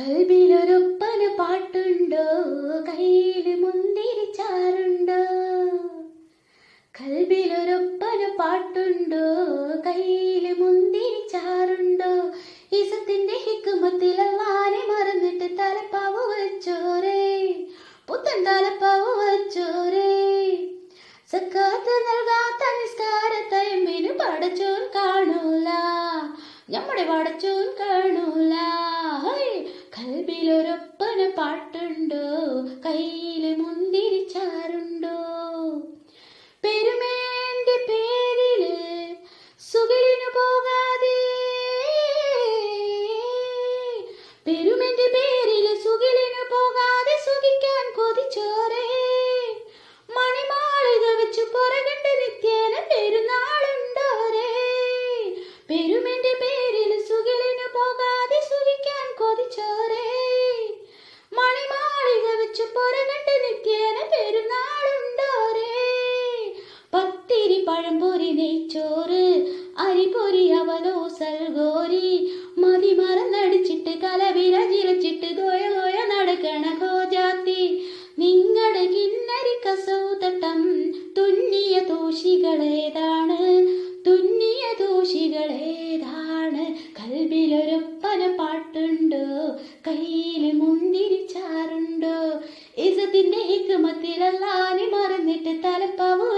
കൽബിലൊരൊപ്പന പാട്ടുണ്ടോ കയ്യിൽ മുന്തിരിച്ചാറുണ്ടോ കൽബിലൊരൊപ്പന പാട്ടുണ്ടോ കയ്യിൽ മുന്തിരിച്ചാറുണ്ടോ ഈസത്തിന്റെ ഹിക്കുമത്തിൽ അള്ളാനെ മറന്നിട്ട് തലപ്പാവ് വെച്ചോരേ? പുത്തൻ തലപ്പാവ് വെച്ചോരേ? സക്കാത്ത് നൽകാത്ത നിസ്കാരത്തയമ്മിന് പടച്ചോൻ കാണൂല. നമ്മുടെ പടച്ചോൻ കാണൂല. കൽബിലൊരൊപ്പന പാട്ടുണ്ടോ. കയ്യിൽ മുന്തിരിച്ചാറുണ്ടോ പഴംപൊരി നെയ്ച്ചോറ് അരിപൊരി അവലോ കയ്യിൽ മുന്തിരിച്ചാറുണ്ടോ ഇസത്തിന്റെ ഹിക്കുമത്തിലല്ലാനി മറന്നിട്ട് തലപ്പാവ്.